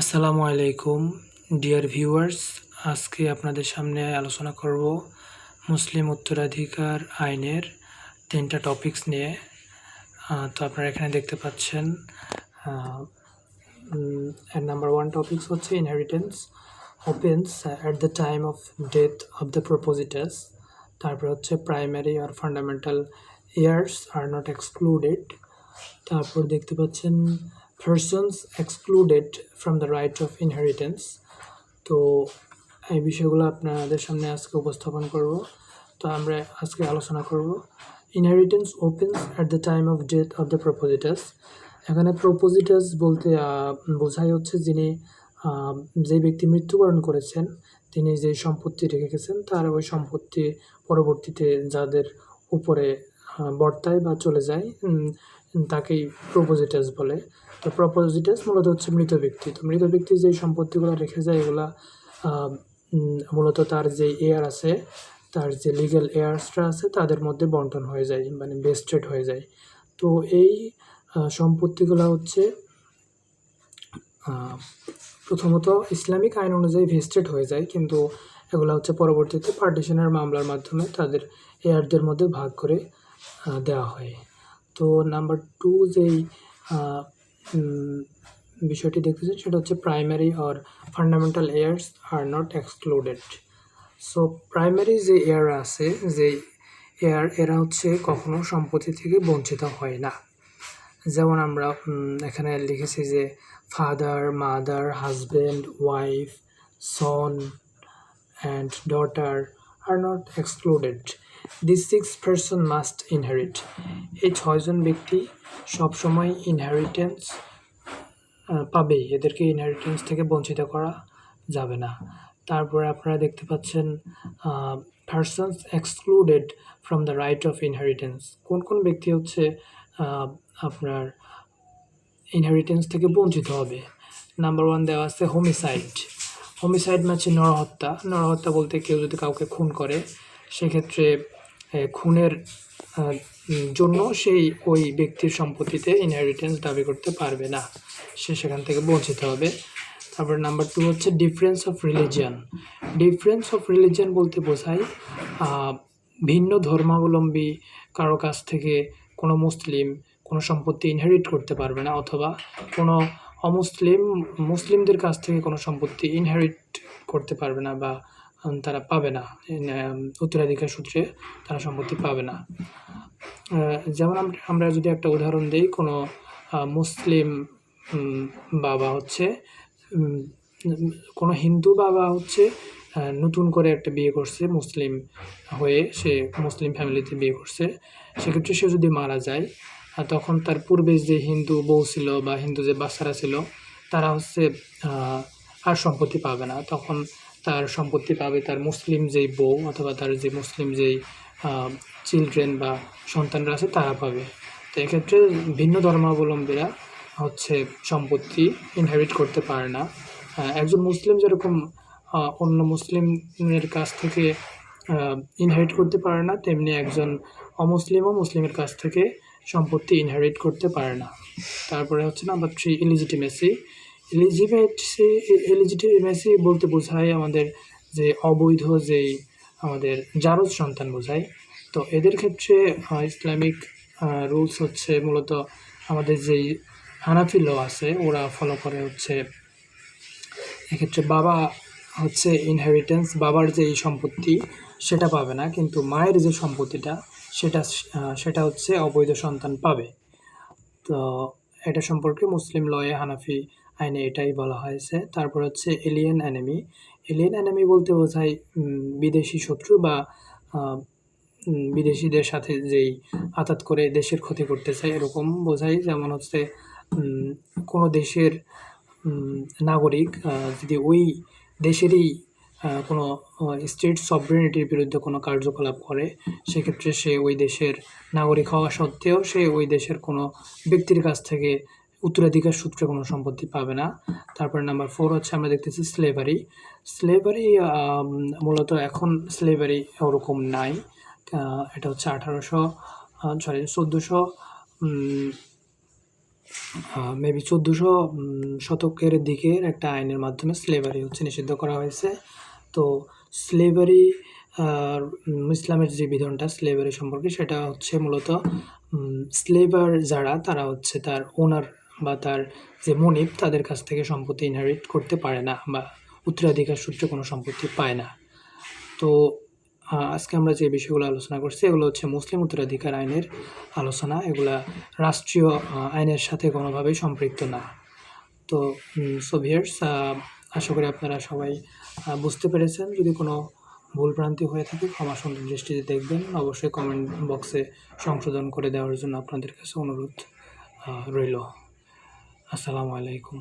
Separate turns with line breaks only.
আসসালামু আলাইকুম, dear viewers. আজকে আপনাদের সামনে আলোচনা করব মুসলিম উত্তরাধিকার আইনের তিনটা টপিকস নিয়ে। তো আপনারা এখানে দেখতে পাচ্ছেন নাম্বার ওয়ান টপিকস হচ্ছে inheritance opens at the time of death of the propositus তারপর হচ্ছে primary or fundamental heirs are not excluded তারপর দেখতে পাচ্ছেন persons excluded from the right of inheritance তো এই বিষয়গুলো আপনাদের সামনে আজকে উপস্থাপন করব। তো আমরা আজকে আলোচনা করব। Inheritance opens at the time of death of the propositus এখানে প্রপোজিটাস বলতে বোঝাই হচ্ছে যিনি যে ব্যক্তি মৃত্যুবরণ করেছেন, তিনি যে সম্পত্তি রেখে গেছেন, তার ওই সম্পত্তি পরবর্তীতে যাদের উপরে বর্তায় বা চলে যায় তাকেই প্রপোজিটাস বলে। তো প্রপোজিটাস মূলত হচ্ছে মৃত ব্যক্তি। তো মৃত ব্যক্তি যে সম্পত্তিগুলো রেখে যায়, এগুলা মূলত তার যে এয়ার আছে, তার যে লিগ্যাল এয়ার্সরা আছে, তাদের মধ্যে বন্টন হয়ে যায় মানে বেস্টেড হয়ে যায়। তো এই সম্পত্তিগুলো হচ্ছে প্রথমত ইসলামিক আইন অনুযায়ী ভেস্টেড হয়ে যায়, কিন্তু এগুলো হচ্ছে পরবর্তীতে পার্টিশনের মামলার মাধ্যমে তাদের এয়ারদের মধ্যে ভাগ করে দেওয়া হয়। তো নাম্বার টু যেই বিষয়টি দেখতেছি সেটা হচ্ছে primary or fundamental heirs are not excluded so primary যে এয়ার আছে যে এয়ার এরা হচ্ছে কখনো সম্পত্তি থেকে বঞ্চিত হয় না। যেমন আমরা এখানে লিখেছি যে father mother husband wife son and daughter are not excluded this six person must inherit এই ছয়জন ব্যক্তি সবসময় ইনহেরিটেন্স পাবেই এদেরকে ইনহেরিটেন্স থেকে বঞ্চিত করা যাবে না। তারপরে আপনারা দেখতে পাচ্ছেন persons excluded from the right of inheritance কোন কোন ব্যক্তি হচ্ছে আপনার ইনহেরিটেন্স থেকে বঞ্চিত হবে? নাম্বার ওয়ান দেওয়া আছে হোমিসাইড হোমিসাইড মানে নরহত্যা। নরহত্যা বলতে কেউ যদি কাউকে খুন করে, সেক্ষেত্রে খুনের জন্য সেই ওই ব্যক্তির সম্পত্তিতে ইনহেরিটেন্স দাবি করতে পারবে না। সে সেখান থেকে বঞ্চিত হবে। তারপর নাম্বার টু হচ্ছে difference of religion difference of religion বলতে বোঝায় ভিন্ন ধর্মাবলম্বী কারও কাছ থেকে কোনো মুসলিম কোনো সম্পত্তি ইনহেরিট করতে পারবে না অথবা কোনো অমুসলিম, মুসলিমদের কাছ থেকে কোনো সম্পত্তি ইনহেরিট করতে পারবে না বা তারা পাবে না। উত্তরাধিকার সূত্রে তারা সম্পত্তি পাবে না। যেমন আমরা যদি একটা উদাহরণ দিই, কোনো মুসলিম বাবা হচ্ছে কোনো হিন্দু বাবা হচ্ছে নতুন করে একটা বিয়ে করছে, মুসলিম হয়ে সে মুসলিম ফ্যামিলিতে বিয়ে করছে। সেক্ষেত্রে সে যদি মারা যায় তখন তার পূর্বে যে হিন্দু বউ ছিল বা হিন্দু যে বাচ্চারা ছিল, তারা হচ্ছে আর সম্পত্তি পাবে না। তখন তার সম্পত্তি পাবে তার মুসলিম যেই বউ অথবা তার যে মুসলিম যেই চিলড্রেন বা সন্তানরা আছে তারা পাবে। তো এক্ষেত্রে ভিন্ন ধর্মাবলম্বীরা হচ্ছে সম্পত্তি ইনহেরিট করতে পারে না। একজন মুসলিম যেরকম অন্য মুসলিমের কাছ থেকে ইনহেরিট করতে পারে না, তেমনি একজন অমুসলিমও মুসলিমের কাছ থেকে সম্পত্তি ইনহেরিট করতে পারে না। তারপরে হচ্ছে নাম্বার থ্রি ইলিজিটিমেসি ইলিজিমেসি ইলিজিটিমেসি বলতে বোঝায় আমাদের যে অবৈধ যেই আমাদের জারজ সন্তান বোঝায়। তো এদের ক্ষেত্রে ইসলামিক রুলস হচ্ছে মূলত আমাদের যেই হানাফি ল আছে, ওরা ফলো করে হচ্ছে, এক্ষেত্রে বাবা হচ্ছে ইনহেরিটেন্স বাবার যে সম্পত্তি সেটা পাবে না, কিন্তু মায়ের যে সম্পত্তিটা সেটা সেটা হচ্ছে অবৈধ সন্তান পাবে। তো এটা সম্পর্কে মুসলিম লয়ে হানাফি আইনে এটাই বলা হয়েছে। তারপর হচ্ছে এলিয়েন অ্যানেমি এলিয়েন অ্যানেমি বলতে বোঝায় বিদেশি শত্রু বা বিদেশিদের সাথে যেই আঘাত করে দেশের ক্ষতি করতে চায় এরকম বোঝায়। যেমন হচ্ছে কোনো দেশের নাগরিক যদি ওই দেশেরই কোনো স্টেট সভরেনিটির বিরুদ্ধে কোনো কার্যকলাপ করে, সেক্ষেত্রে সে ওই দেশের নাগরিক হওয়া সত্ত্বেও সে ওই দেশের কোনো ব্যক্তির কাছ থেকে উত্তরাধিকার সূত্রে কোনো সম্পত্তি পাবে না। তারপর নাম্বার ফোর হচ্ছে আমরা দেখতেছি স্লেভারি স্লেভারি মূলত এখন স্লেভারি ওরকম নাই। এটা হচ্ছে আঠারোশো সরি চোদ্দোশো মেবি চোদ্দোশো শতকের দিকের একটা আইনের মাধ্যমে স্লেভারি হচ্ছে নিষিদ্ধ করা হয়েছে। তো স্লেভারি ইসলামের যে বিধানটা স্লেভারি সম্পর্কে সেটা হচ্ছে মূলত স্লেভার যারা, তারা হচ্ছে তার ওনার বা তার যে মনিব, তাদের কাছ থেকে সম্পত্তি ইনহেরিট করতে পারে না বা উত্তরাধিকার সূত্রে কোনো সম্পত্তি পায় না। তো আজকে আমরা যে বিষয়গুলো আলোচনা করছি, এগুলো হচ্ছে মুসলিম উত্তরাধিকার আইনের আলোচনা। এগুলা রাষ্ট্রীয় আইনের সাথে কোনোভাবেই সম্পৃক্ত না। তো সোভিয়ার্স আশা করি আপনারা সবাই বুঝতে পেরেছেন। যদি কোনো ভুল ভ্রান্তি হয়ে থাকে, ক্ষমা সুন্দর দৃষ্টিতে দেখবেন। অবশ্যই কমেন্ট বক্সে সংশোধন করে দেওয়ার জন্য আপনাদের কাছে অনুরোধ রইল। আসসালামু আলাইকুম।